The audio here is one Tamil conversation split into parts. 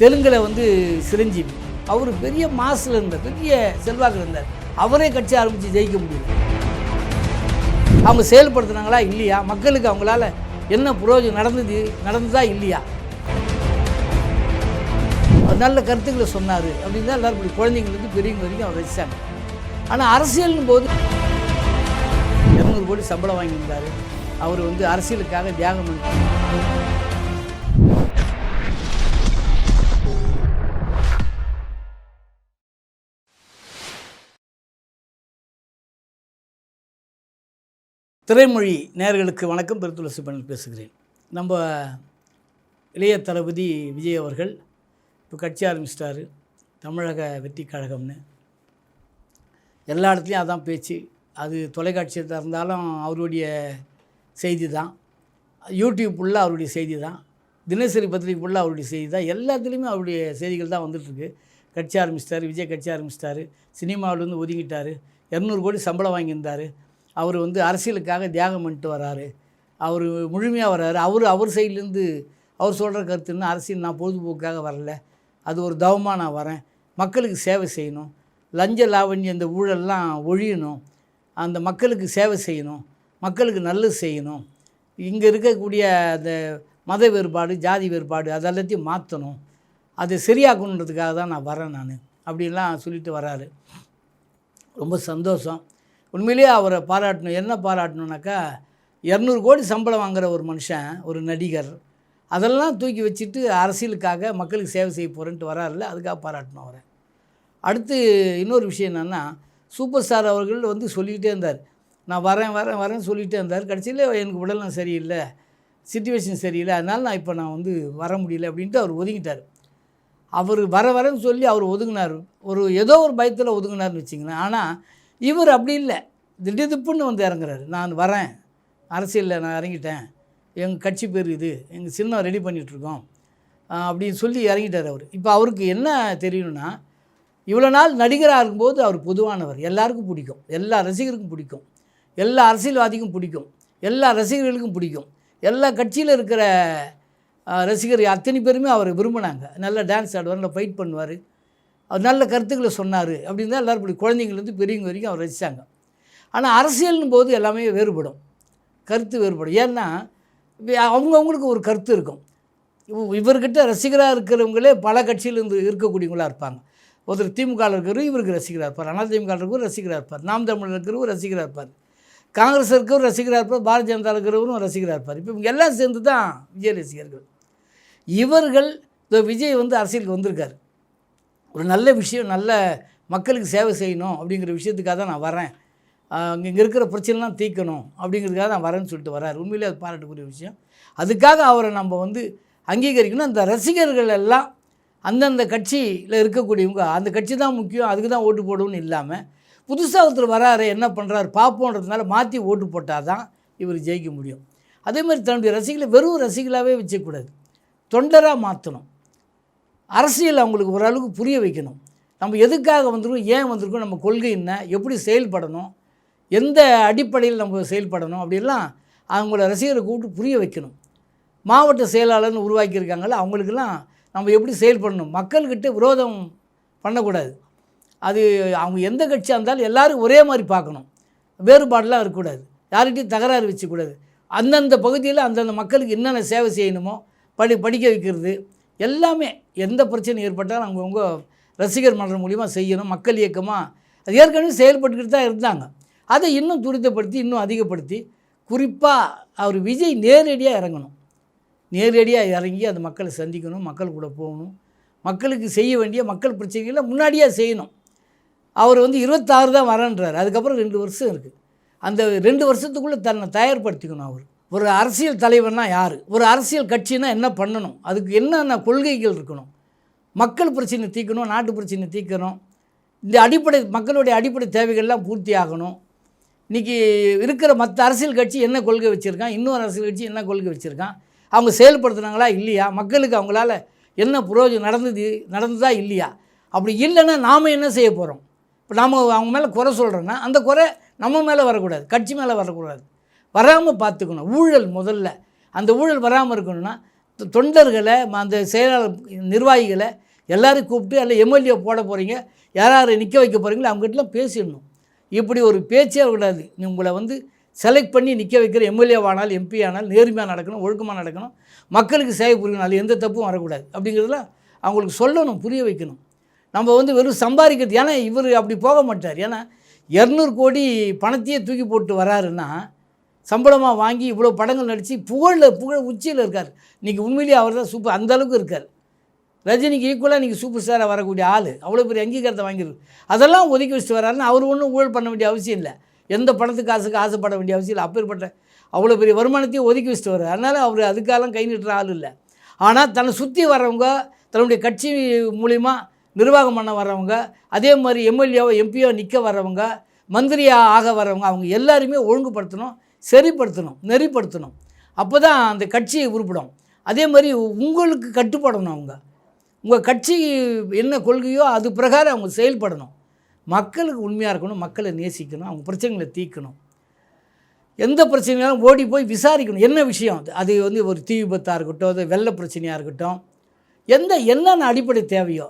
தெலுங்கில் வந்து சிரஞ்சீவி. அவர் பெரிய மாசில் இருந்தார் பெரிய செல்வாக்கு இருந்தார். அவரே கட்சி ஆரம்பித்து ஜெயிக்க முடியல. அவங்க செயல்படுத்துனாங்களா இல்லையா? மக்களுக்கு அவங்களால என்ன புரோஜனம் நடந்தது நடந்ததா இல்லையா? நல்ல கருத்துக்களை சொன்னார் அப்படின்னு தான் எல்லாரும் இப்படி குழந்தைங்களுக்கு பெரியவங்க வரைக்கும் அவர் வச்சாங்க ஆனால் அரசியல்னு போது இரநூறு கோடி சம்பளம் வாங்கியிருந்தார். அவர் வந்து அரசியலுக்காக தியாகம் பண்ணி திரைமொழி நேர்களுக்கு வணக்கம். பெருத்துளசி பண்ணல் பேசுகிறேன். நம்ம இளைய தளபதி விஜய் அவர்கள் இப்போ கட்சி ஆரம்பிச்சிட்டாரு. தமிழக வெற்றி கழகம்னு. எல்லா இடத்துலையும் அதான் பேச்சு. அது தொலைக்காட்சியில் இருந்தாலும் அவருடைய செய்தி தான் யூடியூப் ஃபுல்லாக அவருடைய செய்தி தான் தினசரி பத்திரிகை ஃபுல்லாக அவருடைய செய்தி தான் எல்லாத்துலேயுமே அவருடைய செய்திகள் தான் வந்துட்டுருக்கு. கட்சி ஆரம்பிச்சிட்டாரு விஜய் கட்சி ஆரம்பிச்சிட்டாரு. சினிமாவிலேருந்து ஒதுங்கிட்டார். இரநூறு கோடி சம்பளம் வாங்கியிருந்தார். அவர் வந்து அரசியலுக்காக தியாகம் பண்ணிட்டு வராரு. அவர் முழுமையாக வர்றாரு அவர் அவர் சைட்லேருந்து அவர் சொல்கிற கருத்துன்னு அரசியல் நான் பொழுதுபோக்காக வரல. அது ஒரு தவமாக நான் வரேன். மக்களுக்கு சேவை செய்யணும். லஞ்ச லாவண்யம் இந்த ஊழல்லாம் ஒழியணும். அந்த மக்களுக்கு சேவை செய்யணும். மக்களுக்கு நல்லது செய்யணும். இங்கே இருக்கக்கூடிய அந்த மத வேறுபாடு ஜாதி வேறுபாடு அதெல்லாத்தையும் மாற்றணும் அதை சரியாக்கணுன்றதுக்காக தான் நான் வரேன் நான். அப்படின்லாம் சொல்லிட்டு வராரு. ரொம்ப சந்தோஷம். உண்மையிலேயே அவரை பாராட்டணும். என்ன பாராட்டணுனாக்கா இரநூறு கோடி சம்பளம் வாங்குற ஒரு மனுஷன் ஒரு நடிகர் அதெல்லாம் தூக்கி வச்சுட்டு அரசியலுக்காக மக்களுக்கு சேவை செய்ய போகிறேன்ட்டு வராருல்ல அதுக்காக பாராட்டணும் அவரை. அடுத்து இன்னொரு விஷயம் என்னென்னா சூப்பர் ஸ்டார் அவர்கள் வந்து சொல்லிக்கிட்டே இருந்தார். நான் வரேன் வரேன் வரேன் சொல்லிகிட்டே இருந்தார். கடைசியில் எனக்கு உடல்நலம் சரியில்லை சுச்சுவேஷன் சரியில்லை அதனால் நான் இப்போ நான் வந்து வர முடியல அப்படின்ட்டு அவர் ஒதுங்கிட்டார். அவர் வர வரேன்னு சொல்லி அவர் ஒதுங்கினார். ஒரு ஏதோ ஒரு பயத்தில் ஒதுங்கினார்னு வச்சிங்களேன். ஆனால் இவர் அப்படி இல்லை. திடீர்னு வந்து இறங்குறாரு. நான் வரேன். அரசியலில் நான் இறங்கிட்டேன். எங்கள் கட்சி பேர் இது. எங்கள் சின்னம் ரெடி பண்ணிகிட்ருக்கோம் அப்படின்னு சொல்லி இறங்கிட்டார் அவர். இப்போ அவருக்கு என்ன தெரியணும்னா இவ்வளோ நாள் நடிகராக இருக்கும்போது அவர் பொதுவானவர். எல்லாருக்கும் பிடிக்கும். எல்லா ரசிகருக்கும் பிடிக்கும். எல்லா அரசியல்வாதிக்கும் பிடிக்கும். எல்லா ரசிகர்களுக்கும் பிடிக்கும். எல்லா கட்சியில் இருக்கிற ரசிகர் அத்தனை பேருமே அவரை விரும்பினாங்க. நல்லா டான்ஸ் ஆடுவார். நல்லா ஃபைட் பண்ணுவார். அவர் நல்ல கருத்துக்களை சொன்னார் அப்படின்னு தான் எல்லோரும் இப்படி குழந்தைங்கள்லேருந்து பெரியவங்க வரைக்கும் அவர் ரசித்தாங்க ஆனால் அரசியல்னு போது எல்லாமே வேறுபடும். கருத்து வேறுபடும். ஏன்னா அவங்கவுங்களுக்கு ஒரு கருத்து இருக்கும். இவர்கிட்ட ரசிகராக இருக்கிறவங்களே பல கட்சியிலேருந்து இருக்கக்கூடியவங்களாக இருப்பாங்க. ஒருத்தர் திமுகவில் இருக்கிறவர் இவருக்கு ரசிகராக இருப்பார். அதிமுக இருக்கிறவரும் ரசிகராக இருப்பார். நாம் தமிழர் இருக்கிறவரும் ரசிகராக இருப்பார். காங்கிரஸ் இருக்கிறவர் ரசிகராக இருப்பார். பாரதிய ஜனதா இருக்கிறவரும் ரசிகராக இருப்பார். இப்போ இவங்க எல்லாம் சேர்ந்து தான் விஜய் ரசிகர்கள். இவர்கள் இந்த விஜய் வந்து அரசியலுக்கு வந்திருக்காரு. ஒரு நல்ல விஷயம் நல்ல மக்களுக்கு சேவை செய்யணும் அப்படிங்கிற விஷயத்துக்காக தான் நான் வரேன். அங்கே இங்கே இருக்கிற பிரச்சனைலாம் தீர்க்கணும் அப்படிங்கிறதுக்காக தான் வரேன்னு சொல்லிட்டு வரார். உண்மையிலே அது பாராட்டக்கூடிய விஷயம். அதுக்காக அவரை நம்ம வந்து அங்கீகரிக்கணும். அந்த ரசிகர்கள் எல்லாம் அந்தந்த கட்சியில் இருக்கக்கூடியவங்க அந்த கட்சி தான் முக்கியம் அதுக்கு தான் ஓட்டு போடுவோம்னு இல்லாமல் புதுசாக ஒருத்தர் வராரு என்ன பண்ணுறாரு பார்ப்போன்றதுனால மாற்றி ஓட்டு போட்டால் தான் இவர் ஜெயிக்க முடியும். அதே மாதிரி தன்னுடைய ரசிகளை வெறும் ரசிகளாகவே வச்சக்கூடாது தொண்டராக மாற்றணும் அரசியல் அவங்களுக்கு ஓரளவுக்கு புரிய வைக்கணும். நம்ம எதுக்காக வந்திருக்கோம்? ஏன் வந்திருக்கோம்? நம்ம கொள்கை என்ன? எப்படி செயல்படணும்? எந்த அடிப்படையில் நம்ம செயல்படணும்? அப்படிலாம் அவங்கள ரசிகரை கூப்பிட்டு புரிய வைக்கணும். மாவட்ட செயலாளர்னு உருவாக்கியிருக்காங்கல்ல அவங்களுக்கெல்லாம் நம்ம எப்படி செயல்படணும்? மக்கள்கிட்ட விரோதம் பண்ணக்கூடாது. அது அவங்க எந்த கட்சியாக இருந்தாலும் எல்லோரும் ஒரே மாதிரி பார்க்கணும். வேறுபாடெலாம் இருக்கக்கூடாது. யார்கிட்டையும் தகராறு வச்சுக்கூடாது அந்தந்த பகுதியில் அந்தந்த மக்களுக்கு என்னென்ன சேவை செய்யணுமோ படி படிக்க வைக்கிறது எல்லாமே எந்த பிரச்சனை ஏற்பட்டாலும் அவங்கவுங்க ரசிகர் மன்றம் மூலிமா செய்யணும். மக்கள் இயக்கமாக அது ஏற்கனவே செயல்பட்டுக்கிட்டு தான் இருந்தாங்க. அதை இன்னும் துரிதப்படுத்தி இன்னும் அதிகப்படுத்தி குறிப்பாக அவர் விஜய் நேரடியாக இறங்கணும். நேரடியாக இறங்கி அந்த மக்களை சந்திக்கணும் மக்கள் கூட போகணும். மக்களுக்கு செய்ய வேண்டிய மக்கள் பிரச்சனைகளை முன்னாடியே செய்யணும். அவர் வந்து இருபத்தாறு தான் வரன்றார். அதுக்கப்புறம் ரெண்டு வருஷம் இருக்குது அந்த ரெண்டு வருஷத்துக்குள்ளே தன்னை தயார்படுத்திக்கணும் அவர். ஒரு அரசியல் தலைவர்னா யார்? ஒரு அரசியல் கட்சினா என்ன பண்ணணும்? அதுக்கு என்னென்ன கொள்கைகள் இருக்கணும்? மக்கள் பிரச்சனை தீர்க்கணும் நாட்டு பிரச்சனை தீர்க்கணும். இந்த அடிப்படை மக்களுடைய அடிப்படை தேவைகள்லாம் பூர்த்தி ஆகணும். இன்றைக்கி இருக்கிற மற்ற அரசியல் கட்சி என்ன கொள்கை வச்சுருக்கான்? இன்னொரு அரசியல் கட்சி என்ன கொள்கை வச்சுருக்கான்? அவங்க செயல்படுத்துனாங்களா இல்லையா? மக்களுக்கு அவங்களால என்ன புரோஜனம் நடந்தது நடந்ததா இல்லையா? அப்படி இல்லைன்னா நாம் என்ன செய்ய போகிறோம் இப்போ நாம் அவங்க மேலே குறை சொல்கிறோன்னா அந்த குறை நம்ம மேலே வரக்கூடாது. கட்சி மேலே வரக்கூடாது. வராமல் பார்த்துக்கணும். ஊழல் முதல்ல. அந்த ஊழல் வராமல் இருக்கணும்னா தொண்டர்களை ம- அந்த செயலாளர் நிர்வாகிகளை எல்லோரும் கூப்பிட்டு அல்ல எம்எல்ஏ போட போகிறீங்க யார் யாரை நிற்க வைக்க போகிறீங்களோ அவங்ககிட்டலாம் பேசிடணும். இப்படி ஒரு பேச்சே கூடாது உங்களை வந்து செலக்ட் பண்ணி நிற்க வைக்கிற எம்எல்ஏ ஆனாலும் எம்பி ஆனால் நேர்மையாக நடக்கணும் ஒழுக்கமாக நடக்கணும். மக்களுக்கு சேவை புரியணும் எந்த தப்பும் வரக்கூடாது. அப்படிங்கிறதுலாம் அவங்களுக்கு சொல்லணும் புரிய வைக்கணும். நம்ம வந்து வெறும் சம்பாதிக்கிறது ஏன்னா இவர் அப்படி போக மாட்டார். ஏன்னா இரநூறு கோடி பணத்தையே தூக்கி போட்டு வராருன்னா சம்பளமாக வாங்கி இவ்வளோ படங்கள் நடித்து புகழில் புகழ் உச்சியில் இருக்கார். இன்றைக்கி உண்மையிலேயே அவர் தான் சூப்பர் அந்த அளவுக்கு இருக்கார். ரஜினிக்கு ஈக்குவலாக நீங்கள் சூப்பர் ஸ்டாராக வரக்கூடிய ஆள். அவ்வளோ பெரிய அங்கீகாரத்தை வாங்கிடுது அதெல்லாம் ஒதுக்கி வச்சுட்டு வராருன்னு அவர் ஒன்றும் ஊழல் பண்ண வேண்டிய அவசியம் இல்லை. எந்த பணத்துக்கு காசுக்கு ஆசைப்பட வேண்டிய அவசியம் இல்லை. அப்பேற்பட்ட அவ்வளோ பெரிய வருமானத்தையும் ஒதுக்கி வச்சுட்டு வர்றார். அதனால் அவர் அதுக்காலம் கை நீட்டுற ஆள் இல்லை. ஆனால் தன்னை சுற்றி வர்றவங்க தன்னுடைய கட்சி மூலிமா நிர்வாகம் பண்ண வர்றவங்க அதே மாதிரி எம்எல்ஏவோ எம்பியோ நிற்க வர்றவங்க மந்திரியாக ஆக வர்றவங்க அவங்க எல்லாருமே ஒழுங்குபடுத்தணும். சரிப்படுத்தணும் நெறிப்படுத்தணும். அப்போ தான் அந்த கட்சியை உருப்பிடும். அதே மாதிரி உங்களுக்கு கட்டுப்படணும் அவங்க. உங்கள் கட்சி என்ன கொள்கையோ அது பிரகாரம் அவங்க செயல்படணும். மக்களுக்கு உண்மையாக இருக்கணும் மக்களை நேசிக்கணும் அவங்க பிரச்சனைகளை தீர்க்கணும். எந்த பிரச்சனையாலும் ஓடி போய் விசாரிக்கணும். என்ன விஷயம்? அது வந்து ஒரு தீ விபத்தாக இருக்கட்டும் அது வெள்ள பிரச்சனையாக இருக்கட்டும். எந்த என்னென்ன அடிப்படை தேவையோ?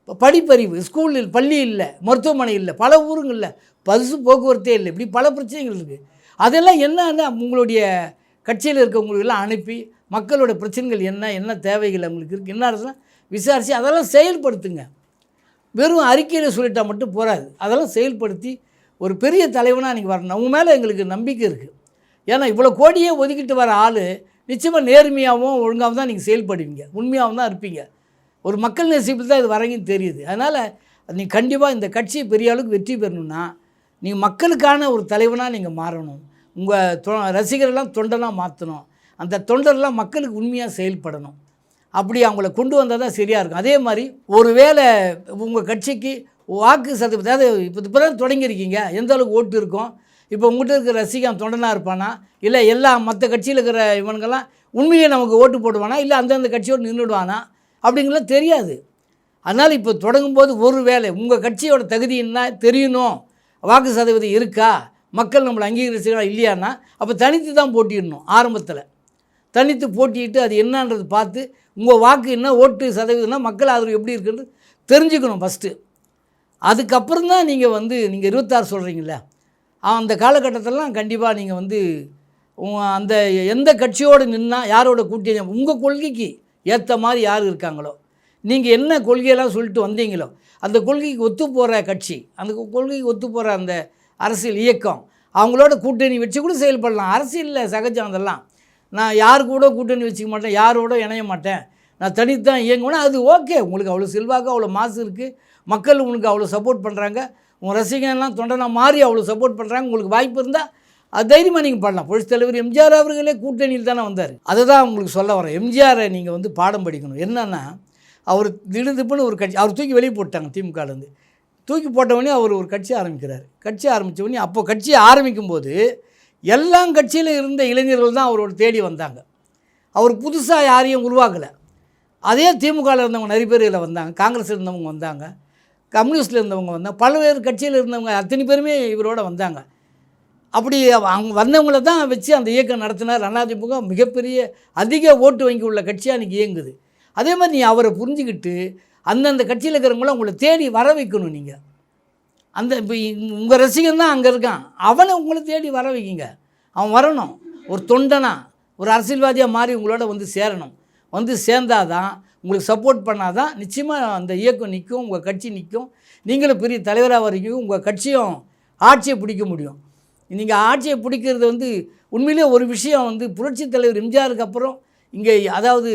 இப்போ படிப்பறிவு ஸ்கூலில் பள்ளி இல்லை மருத்துவமனை இல்லை பல ஊருங்களில் பசு போக்குவரத்தே இல்லை. இப்படி பல பிரச்சனைகள் இருக்குது அதெல்லாம் என்னன்னா உங்களுடைய கட்சியில் இருக்கவங்களுக்கெல்லாம் அனுப்பி மக்களோட பிரச்சனைகள் என்ன என்ன தேவைகள் அவங்களுக்கு இருக்குது என்ன அரசு விசாரித்து அதெல்லாம் செயல்படுத்துங்க. வெறும் அறிக்கையில் சொல்லிட்டால் மட்டும் போகாது அதெல்லாம் செயல்படுத்தி ஒரு பெரிய தலைவனாக நீங்கள் வரணும். அவங்க மேலே எங்களுக்கு நம்பிக்கை இருக்குது ஏன்னா இவ்வளோ கோடியே ஒதுக்கிட்டு வர ஆள் நிச்சயமாக நேர்மையாகவும் ஒழுங்காகவும் தான் நீங்கள் செயல்படுவீங்க. உண்மையாகவும் தான் இருப்பீங்க. ஒரு மக்கள் நேசிப்பில் தான் இது வரங்கன்னு தெரியுது. அதனால் நீ கண்டிப்பாக இந்த கட்சி பெரிய அளவுக்கு வெற்றி பெறணும்னா நீங்கள் மக்களுக்கான ஒரு தலைவனாக நீங்கள் மாறணும். உங்கள் தொ ரசிகரெல்லாம் தொண்டனாக மாற்றணும் அந்த தொண்டர்லாம் மக்களுக்கு உண்மையாக செயல்படணும். அப்படி அவங்கள கொண்டு வந்தால் தான் சரியாக இருக்கும். அதே மாதிரி ஒருவேளை உங்கள் கட்சிக்கு வாக்கு சதவீதம் அதாவது இப்போ இப்போ தான் தொடங்கியிருக்கீங்க. எந்த அளவுக்கு ஓட்டு இருக்கும்? இப்போ உங்கள்கிட்ட இருக்கிற ரசிகன் தொண்டனாக இருப்பானா? இல்லை எல்லா மற்ற கட்சியில் இருக்கிற இவனுங்கெல்லாம் உண்மையை நமக்கு ஓட்டு போடுவானா? இல்லை அந்தந்த கட்சியோடு நின்றுடுவானா? அப்படிங்கலாம் தெரியாது. அதனால் இப்போ தொடங்கும்போது ஒரு வேளை உங்கள் கட்சியோட தகுதி என்ன? தெரியணும். வாக்கு சதவீதம் இருக்கா? மக்கள் நம்மளை அங்கீகரிச்சுங்களா இல்லையான்னா அப்போ தனித்து தான் போட்டிடணும் ஆரம்பத்தில். தனித்து போட்டியிட்டு அது என்னன்றது பார்த்து உங்கள் வாக்கு என்ன ஓட்டு சதவீதம்னா மக்கள் ஆதரவு எப்படி இருக்குன்னு தெரிஞ்சுக்கணும் ஃபஸ்ட்டு அதுக்கப்புறம் தான் நீங்கள் வந்து நீங்கள் இருபத்தாறு சொல்கிறீங்கள அந்த காலகட்டத்திலலாம் கண்டிப்பாக நீங்கள் வந்து அந்த எந்த கட்சியோடு நின்னால் யாரோட கூட்டணி உங்கள் கொள்கைக்கு ஏற்ற மாதிரி யார் இருக்காங்களோ நீங்கள் என்ன கொள்கையெல்லாம் சொல்லிட்டு வந்தீங்களோ அந்த கொள்கைக்கு ஒத்து போகிற கட்சி அந்த கொள்கைக்கு ஒத்து போகிற அந்த அரசியல் இயக்கம். அவங்களோட கூட்டணி வச்சு கூட செயல்படலாம். அரசியலில் சகஜம் அதெல்லாம். நான் யார் கூட கூட்டணி வச்சுக்க மாட்டேன் யாரோட இணைய மாட்டேன். நான் தனித்தான் இயங்குவேன்னா அது ஓகே. உங்களுக்கு அவ்வளோ செல்வாக்கு அவ்வளோ மாசு இருக்குது மக்கள் உங்களுக்கு அவ்வளோ சப்போர்ட் பண்ணுறாங்க உங்கள் ரசிகன்லாம் தொண்டனாக மாறி அவ்வளோ சப்போர்ட் பண்ணுறாங்க உங்களுக்கு வாய்ப்பு இருந்தால் அது தைரியமாக நீங்கள் பண்ணலாம். புரட்சித் தலைவர் எம்ஜிஆர் அவர்களே கூட்டணியில் தானே வந்தார். அதை தான் உங்களுக்கு சொல்ல வரேன். எம்ஜிஆரை நீங்கள் வந்து பாடம் படிக்கணும். என்னென்னா அவர் திடுதிப்புன்னு ஒரு கட்சி அவர் தூக்கி வெளியே போட்டாங்க திமுகலேருந்து தூக்கி போட்டவொடனே அவர் ஒரு கட்சி ஆரம்பிக்கிறார். கட்சி ஆரம்பித்தவொடனே அப்போ கட்சி ஆரம்பிக்கும்போது எல்லா கட்சியிலும் இருந்த இளைஞர்கள் தான் அவரோட தேடி வந்தாங்க. அவர் புதுசாக யாரையும் உருவாக்கலை. அதே திமுகவில் இருந்தவங்க நிறைய பேர் இதில் வந்தாங்க. காங்கிரஸில் இருந்தவங்க வந்தாங்க. கம்யூனிஸ்டில் இருந்தவங்க வந்தாங்க. பல்வேறு கட்சியில் இருந்தவங்க அத்தனை பேருமே இவரோட வந்தாங்க. அப்படி அவங்க வந்தவங்கள தான் வச்சு அந்த இயக்கம் நடத்தினார். அதிமுக மிகப்பெரிய அதிக ஓட்டு வங்கி உள்ள கட்சியாக இன்றைக்கி இயங்குது. அதே மாதிரி நீ அவரை புரிஞ்சுக்கிட்டு அந்தந்த கட்சியில் இருக்கிறவங்கள உங்களை தேடி வர வைக்கணும் நீங்கள் அந்த இப்போ உங்கள் ரசிகன் தான் அங்கே இருக்கான். அவனை உங்களை தேடி வர வைக்கிங்க அவன் வரணும். ஒரு தொண்டனாக ஒரு அரசியல்வாதியாக மாறி உங்களோட வந்து சேரணும். வந்து சேர்ந்தாதான் உங்களுக்கு சப்போர்ட் பண்ணாதான் நிச்சயமாக அந்த இயக்கம் நிற்கும் உங்கள் கட்சி நிற்கும் நீங்களும் பெரிய தலைவராக வரைக்கும் உங்கள் கட்சியும் ஆட்சியை பிடிக்க முடியும். நீங்கள் ஆட்சியை பிடிக்கிறது வந்து உண்மையிலே ஒரு விஷயம் வந்து புரட்சித் தலைவர் எம்ஜிஆருக்கு அப்புறம் இங்கே அதாவது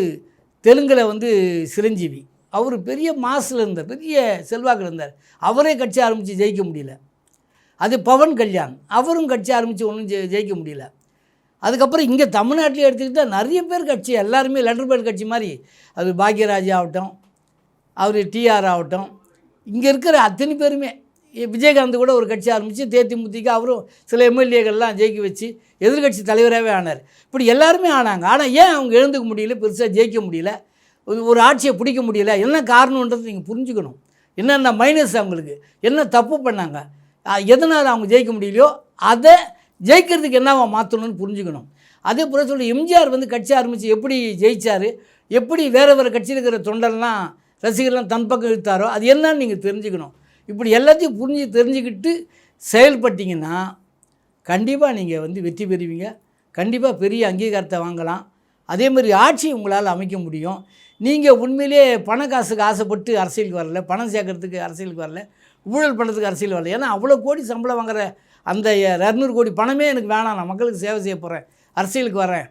தெலுங்கில் வந்து சிரஞ்சீவி. அவர் பெரிய மாசில் இருந்தார் பெரிய செல்வாக்கு இருந்தார். அவரே கட்சி ஆரம்பித்து ஜெயிக்க முடியல. அது பவன் கல்யாண். அவரும் கட்சி ஆரம்பித்து ஒன்றும் ஜெ ஜெயிக்க முடியல. அதுக்கப்புறம் இங்கே தமிழ்நாட்டிலே எடுத்துக்கிட்டால் நிறைய பேர் கட்சி எல்லாருமே லெட்டர் பேர் கட்சி மாதிரி. அது பாக்யராஜ் ஆகட்டும் அவர் டிஆர் ஆகட்டும் இங்கே இருக்கிற அத்தனை பேருமே. விஜயகாந்த் கூட ஒரு கட்சி ஆரம்பித்து தேத்திமுத்திக்கு அவரும் சில எம்எல்ஏக்கள்லாம் ஜெயிக்க வச்சு எதிர்க்கட்சி தலைவராகவே ஆனார். இப்படி எல்லாருமே ஆனாங்க. ஆனால் ஏன் அவங்க எழுந்துக்க முடியல பெருசாக ஜெயிக்க முடியல? ஒரு- ஆட்சியை பிடிக்க முடியல. என்ன காரணன்றது நீங்கள் புரிஞ்சுக்கணும். என்னென்ன மைனஸ் அவங்களுக்கு? என்ன தப்பு பண்ணாங்க? எதனால் அவங்க ஜெயிக்க முடியலையோ அதை ஜெயிக்கிறதுக்கு என்னவா மாற்றணும்னு புரிஞ்சுக்கணும். அதே போல் சொல்லி எம்ஜிஆர் வந்து கட்சி ஆரம்பித்து எப்படி ஜெயித்தார் எப்படி வேறு வேறு கட்சியில் இருக்கிற தொண்டர்லாம் ரசிகர்லாம் தன் பக்கம் இழுத்தாரோ அது என்னன்னு நீங்கள் தெரிஞ்சுக்கணும். இப்படி எல்லாத்தையும் புரிஞ்சு தெரிஞ்சுக்கிட்டு செயல்பட்டீங்கன்னா கண்டிப்பாக நீங்கள் வந்து வெற்றி பெறுவீங்க. கண்டிப்பாக பெரிய அங்கீகாரத்தை வாங்கலாம். அதே மாதிரி ஆட்சி உங்களால் அமைக்க முடியும். நீங்கள் உண்மையிலேயே பண காசுக்கு ஆசைப்பட்டு அரசியலுக்கு வரல பணம் சேர்க்கறதுக்கு அரசியலுக்கு வரல ஊழல் பண்ணுறதுக்கு அரசியல் வரல. ஏன்னா அவ்வளோ கோடி சம்பளம் வாங்குற அந்த இரநூறு கோடி பணமே எனக்கு வேணாம். நான் மக்களுக்கு சேவை செய்ய போகிறேன் அரசியலுக்கு வரேன்.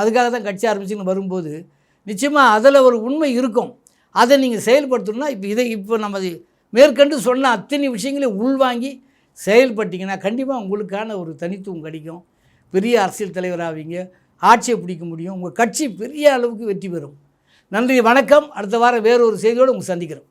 அதுக்காக தான் கட்சி ஆரம்பிச்சுன்னு வரும்போது நிச்சயமாக அதில் ஒரு உண்மை இருக்கும். அதை நீங்கள் செயல்படுத்தணும்னா இப்போ இதை இப்போ நம்ம மேற்கண்டு சொன்ன அத்தனை விஷயங்களையும் உள்வாங்கி செயல்பட்டிங்கன்னா கண்டிப்பாக உங்களுக்கான ஒரு தனித்துவம் கிடைக்கும். பெரிய அரசியல் தலைவராவீங்க ஆட்சியை பிடிக்க முடியும். உங்கள் கட்சி பெரிய அளவுக்கு வெற்றி பெறும். நன்றி வணக்கம். அடுத்த வாரம் வேறு ஒரு செய்தியோடு உங்களை சந்திக்கிறோம்.